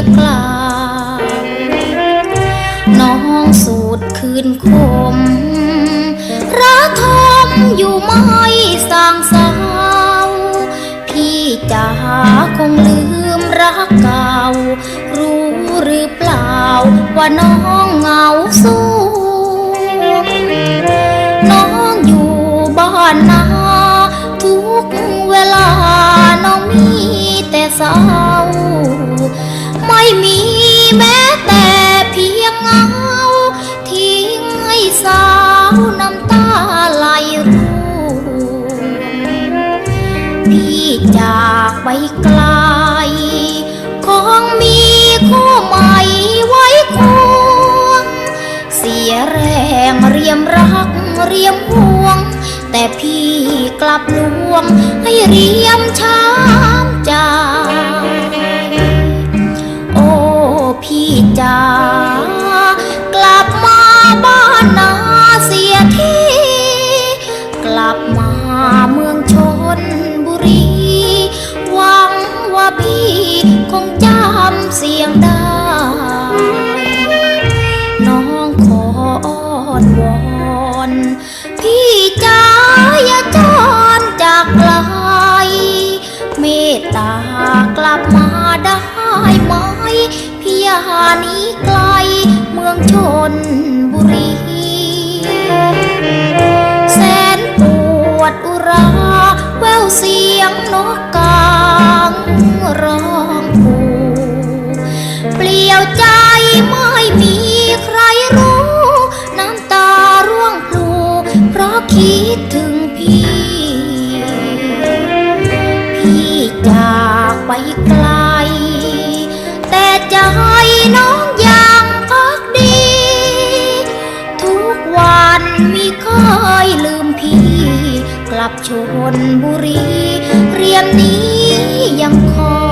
จะกล่าวน้องสูดคืนคมระทมอยู่ไม่สางเศร้าพี่จ๋าคงลืมรักเก่า รู้หรือเปล่า ว่าน้องเหงาสู้น้องอยู่บ้านนาทุกเวลาน้องมีแต่เศร้า แม้แต่เพียงเงา ทิ้งให้สาวน้ำตาไหลร่วงพี่จากไปไกลคงมีคู่ใหม่ไว้ควง เสียแรงเรียมรักเรียมห่วง แต่พี่กลับลวงให้เรียมช้ำ เสียงได้ คิดถึงพี่ พี่จากไปไกล แต่ใจน้องยังพักดี ทุกวันมีเคยลืมพี่ กลับชนบุรี เรียมนี้ยังคอย